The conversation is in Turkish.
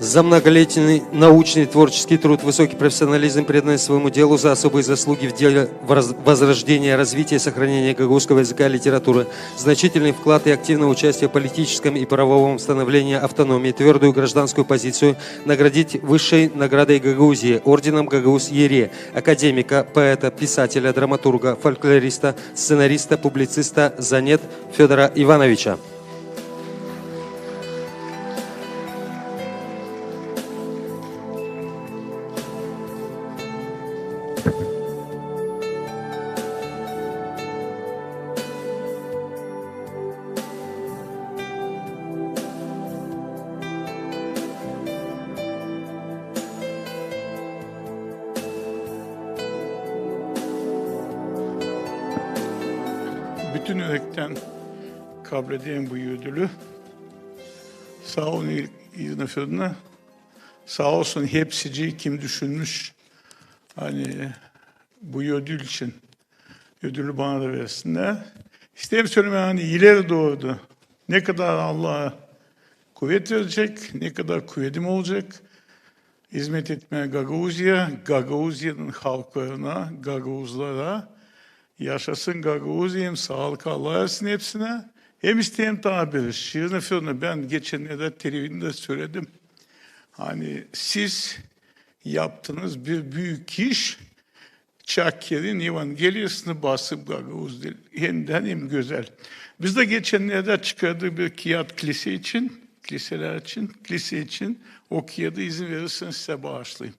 За многолетний научный творческий труд, высокий профессионализм, преданность своему делу, за особые заслуги в деле воз- возрождения, развития и сохранения гагаузского языка и литературы, значительный вклад и активное участие в политическом и правовом становлении автономии, твердую гражданскую позицию, наградить высшей наградой Гагаузии, орденом Гагауз-Ере, академика, поэта, писателя, драматурга, фольклориста, сценариста, публициста Занет Федора Ивановича. Bütün yürekten kabul edeyim bu ödülü. Sağ olun İzni Fırına. Sağ olsun hepsici kim düşünmüş. Hani bu ödül için ödülü bana da versinler. İsterim söylemeye hani ileri doğru ne kadar Allah'a kuvvet verecek, ne kadar kuvvetim olacak. Hizmet etmeye Gagauzya, Gagauzya'nın halklarına, Gagauzlara, Yaşasın Gagauziyim, sağlık Allah versin hepsine. Hem isteyen tabiri, şiirini fiirini ben geçenlerde televizyonda söyledim. Hani siz yaptığınız bir büyük iş, Çakkeri'nin evangeliyasını basıp Gagavuz değil. De hem güzel. Biz de geçenlerde çıkardık bir kağıt kilise için, kiliseler için, kilise için o kağıdı izin verirseniz size bağışlayayım.